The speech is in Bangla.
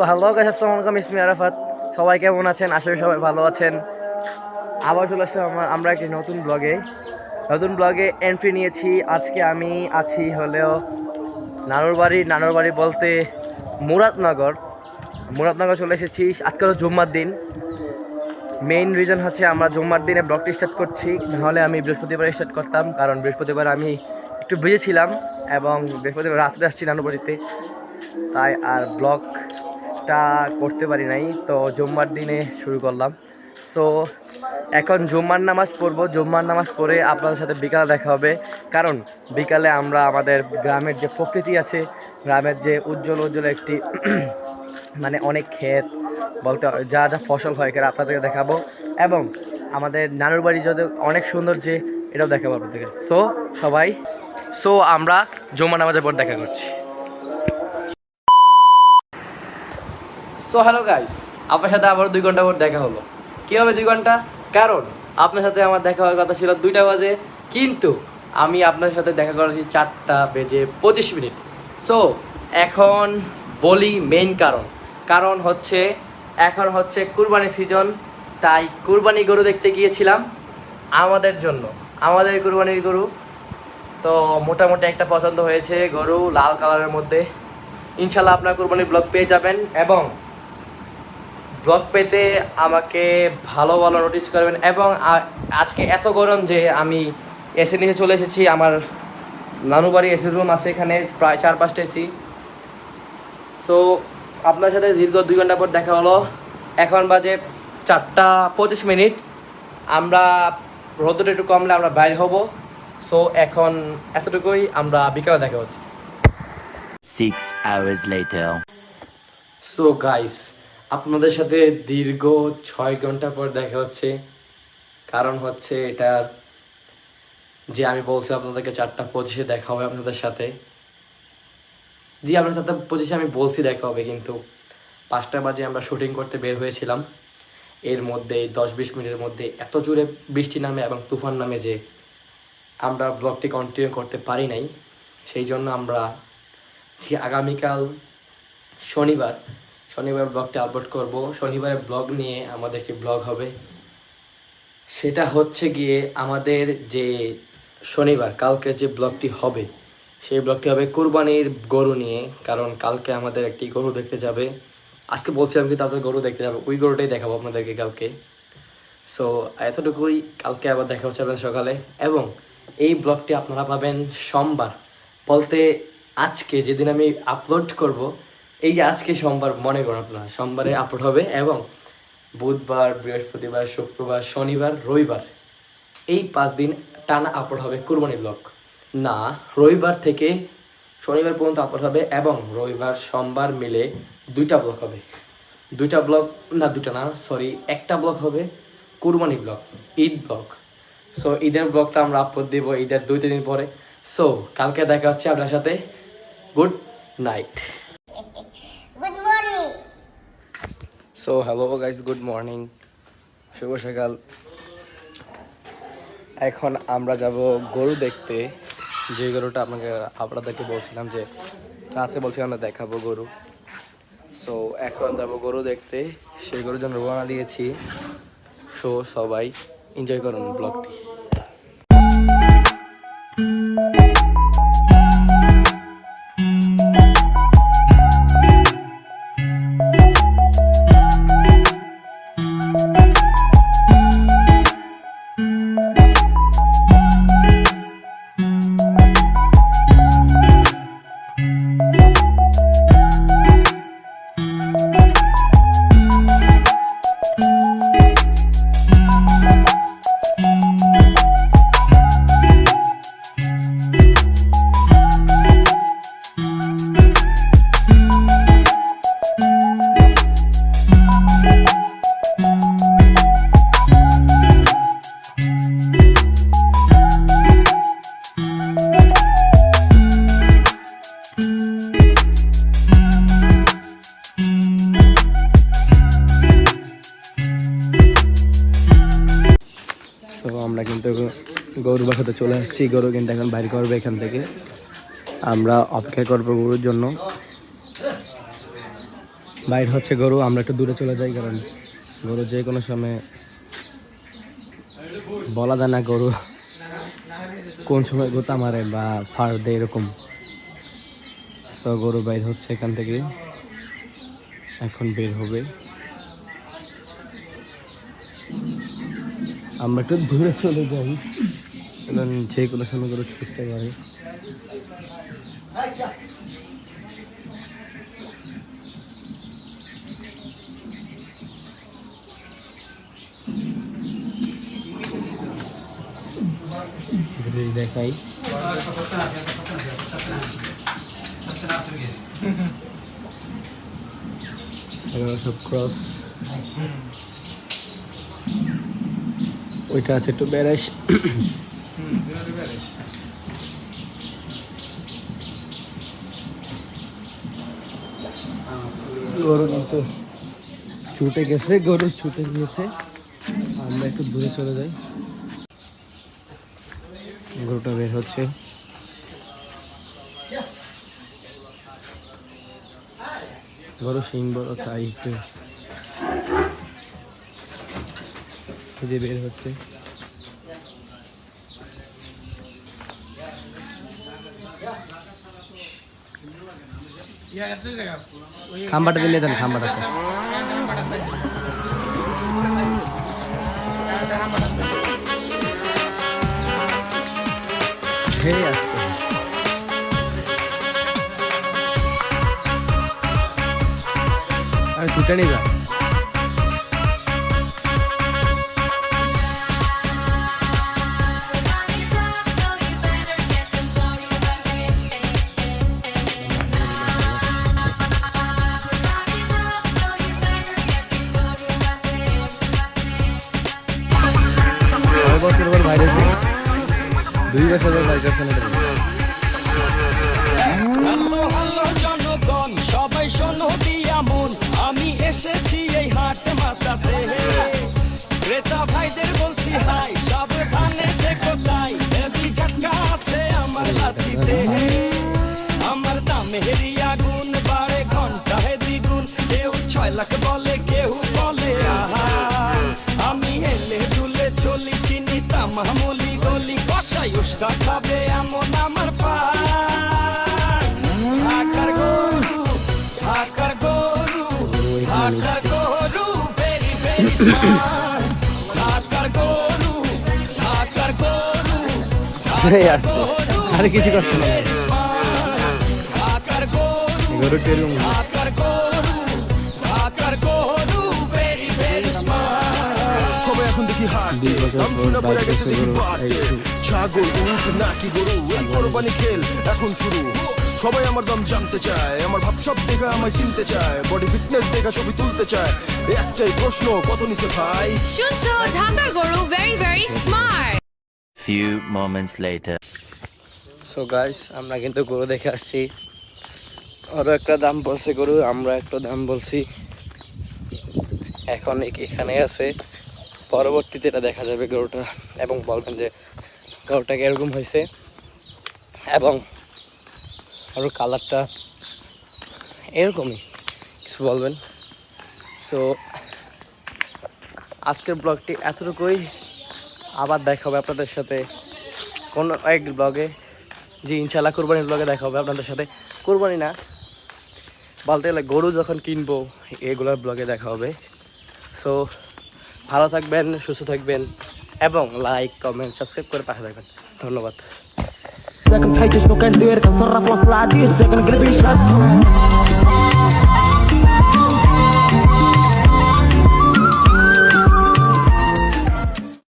সো হ্যালো গাইস আসসালামু আলাইকুম ইসমি আরাফাত। সবাই কেমন আছেন? করি সবাই ভালো আছেন। আবার চলে আসলাম আমরা আমরা একটি নতুন ব্লগে নতুন ব্লগে এন্ট্রি নিয়েছি। আজকে আমি আছি হলেও নানুর বাড়ি নানুর বাড়ি বলতে মুরাদনগর। মুরাদনগর চলে এসেছি। আজকে হলো জুম্মার দিন। মেইন রিজন হচ্ছে আমরা জুম্মার দিনে ব্লগটি স্টার্ট করছি। নাহলে আমি বৃহস্পতিবার স্টার্ট করতাম। কারণ বৃহস্পতিবার আমি একটু বিজি ছিলাম এবং বৃহস্পতিবার রাত্রে আসছি নানুর বাড়িতে তাই আর ব্লগটা করতে পারি নাই, তো জুম্মার দিনে শুরু করলাম। সো এখন জুম্মার নামাজ পড়ব। জুম্মার নামাজ পড়ে আপনাদের সাথে বিকালে দেখা হবে। কারণ বিকালে আমরা আমাদের গ্রামের যে প্রকৃতি আছে, গ্রামের যে উজ্জ্বল উজ্জ্বল একটি মানে অনেক ক্ষেত, বলতে যা যা ফসল হয় এখানে আপনাদেরকে দেখাবো। এবং আমাদের নানুর বাড়ি যদি অনেক সুন্দর যে, এটাও দেখাবো আপনাদেরকে। সো সবাই সো আমরা জুম্মা নামাজের পর দেখা করছি। সো হ্যালো গাইস আপনার সাথে আবার দুই ঘণ্টা পর দেখা হলো। কি হবে দুই ঘণ্টা? কারণ, আপনার সাথে আমার দেখা হওয়ার কথা ছিল দুইটা বাজে, কিন্তু আমি আপনার সাথে দেখা করেছি চারটা বেজে পঁচিশ মিনিট। সো এখন বলি মেইন কারণ। কারণ হচ্ছে, এখন হচ্ছে কুরবানি সিজন তাই কুরবানি গরু দেখতে গিয়েছিলাম আমাদের জন্য। আমাদের কুরবানির গরু। তো, মোটামুটি একটা পছন্দ হয়েছে গরু, লাল কালারের মধ্যে। ইনশাল্লাহ আপনার কুরবানির ব্লগ পেয়ে যাবেন এবং ব্লগ পেতে আমাকে ভালো ভালো নোটিস করবেন এবং আজকে এত গরম যে আমি এসি নিচে চলে এসেছি আমার নানু বাড়ি এসি রুম আছে এখানে প্রায় চার পাঁচটা এসি সো আপনার সাথে দীর্ঘ দুই ঘণ্টা পর দেখা হলো। এখন বাজে চারটা পঁচিশ মিনিট। আমরা রোদটা একটু কমলে আমরা বাইরে হব। সো এখন এতটুকুই আমরা বিকালে দেখা হচ্ছে. সো গাইস আপনাদের সাথে দীর্ঘ ছয় ঘণ্টা পর দেখা হচ্ছে। কারণ হচ্ছে এটার যে আমি বলছি আপনাদেরকে চারটা পঁচিশে দেখা হবে আপনাদের সাথে। জি, আপনার সাথে পঁচিশে আমি বলছি দেখা হবে, কিন্তু পাঁচটা বাজে আমরা শুটিং করতে বের হয়েছিলাম। এর মধ্যে দশ বিশ মিনিটের মধ্যে এত জোরে বৃষ্টি নামে এবং তুফান নামে যে আমরা ব্লগটি কন্টিনিউ করতে পারি নাই। সেই জন্য আমরা যে আগামীকাল শনিবার শনিবার ব্লগটা আপলোড করব। শনিবারে ব্লগ নিয়ে আমাদের একটি ব্লগ হবে? সেটা হচ্ছে গিয়ে আমাদের যে শনিবার কালকে যে ব্লগটি হবে, সেই ব্লগটি হবে কুরবানির গরু নিয়ে, কারণ কালকে আমাদের একটি গরু দেখতে যাবে। আজকে বলছিলাম কি তাদের গরু দেখতে যাবে, ওই গরুটাই দেখাবো আপনাদেরকে কালকে। সো এতটুকুই, কালকে আবার দেখা হচ্ছে আপনাদের সকালে। এবং এই ব্লগটি আপনারা পাবেন সোমবার। বলতে আজকে যেদিন আমি আপলোড করব এই যে আজকে সোমবার, মনে করুন আপনারা, সোমবারে আপলোড হবে এবং বুধবার, বৃহস্পতিবার, শুক্রবার, শনিবার, রবিবার, এই পাঁচ দিন টানা আপলোড হবে কুরবানি ব্লগ। না, রবিবার থেকে শনিবার পর্যন্ত আপলোড হবে এবং রবিবার, সোমবার মিলে দুইটা ব্লগ হবে। দুইটা ব্লগ, না দুটা না সরি একটা ব্লগ হবে কুরবানি ব্লগ, ঈদ ব্লগ। সো ঈদের ব্লগটা আমরা আপলোড দিব ঈদের দুই তিন দিন পরে। সো কালকে দেখা হচ্ছে আপনার সাথে। Good night so hello guys good morning শুভ সকাল। এখন আমরা যাব গরু দেখতে। যে গরুটা আপনাকে, আপনাদেরকে বলছিলাম যে রাতে বলছিলাম আমরা দেখাবো গরু। সো এখন যাব গরু দেখতে। সেই গরুর জন্য রোয়ানা দিয়েছি। সো সবাই এনজয় করুন ব্লগটি তো আমরা কিন্তু গরু বাসাতে চলে আসছি। গরু কিন্তু এখন বাইর করবে এখান থেকে। আমরা অপেক্ষা করব গরুর জন্য। বাইর হচ্ছে গরু, আমরা একটু দূরে চলে যাই কারণ গরু যে কোনো সময় বলা যায় না গরু কোন সময় গোতা মারে বা ফাড় দেয় এরকম। সো গরু বাইর হচ্ছে এখান থেকে। এখন বের হবে। আমরা একটু দূরে চলে যাই। কারণ যে কোনো সময় করে ছুটতে পারে। দেখাই। সব ক্রস ওইটা আছে একটু কিন্তু ছুটে গেছে, গরু ছুটে গিয়েছে। আমরা একটু দূরে চলে যাই। গরুটা বের হচ্ছে। গরু সিং বড়, তাই একটু যে বের হচ্ছে। খাম্বাটা দিলে দেন খাম্বাটা আসতে। আরে ছুটে নিবা বছর পর বাইরে দুই বছর বাইরে উস্কা খাবে এমন আমার পা ঢাকার গরু ঢাকার গরু ঢাকার গরু ভেরি ভেরি স্মার্ট ঢাকার গরু ঢাকার গরু এই আসছে আর কিছু করতে না। ভেরি স্মার্ট ঢাকার গরু গরু এখন দেখি হাট দাম শুনে পড়ে গেছে দেখি এই ছাগল উট নাকি গরু এই কোরবানি খেল এখন শুরু। সবাই আমার দাম জানতে চায় আমার ভাবসাব দেখা আমায় কিনতে চায় বডি ফিটনেস দেখা ছবি তুলতে চায়। একটাই প্রশ্ন কত নিছে ভাই? শুনছো ঢাকার গরু very very smart Few moments later. So guys আমরা কিন্তু গরু দেখে আসছি। ওরও একটা দাম বলছে গরু আমরা একটা দাম বলছি। এখন এখানে আছে। পরবর্তীতে এটা দেখা যাবে গরুটা এবং বলবেন যে গরুটা এরকম হয়েছে এবং আরও কালারটা এরকমই, কিছু বলবেন? সো আজকের ব্লগটি এতটুকুই। আবার দেখা হবে আপনাদের সাথে কোনো এক ব্লগে। যে ইনশাল্লাহ কোরবানির ব্লগে দেখা হবে আপনাদের সাথে। কোরবানি না, বলতে গেলে গরু যখন কিনবো, এগুলোর ব্লগে দেখা হবে। সো ভালো থাকবেন সুস্থ থাকবেন এবং লাইক কমেন্ট সাবস্ক্রাইব করে পাশে থাকবেন। ধন্যবাদ।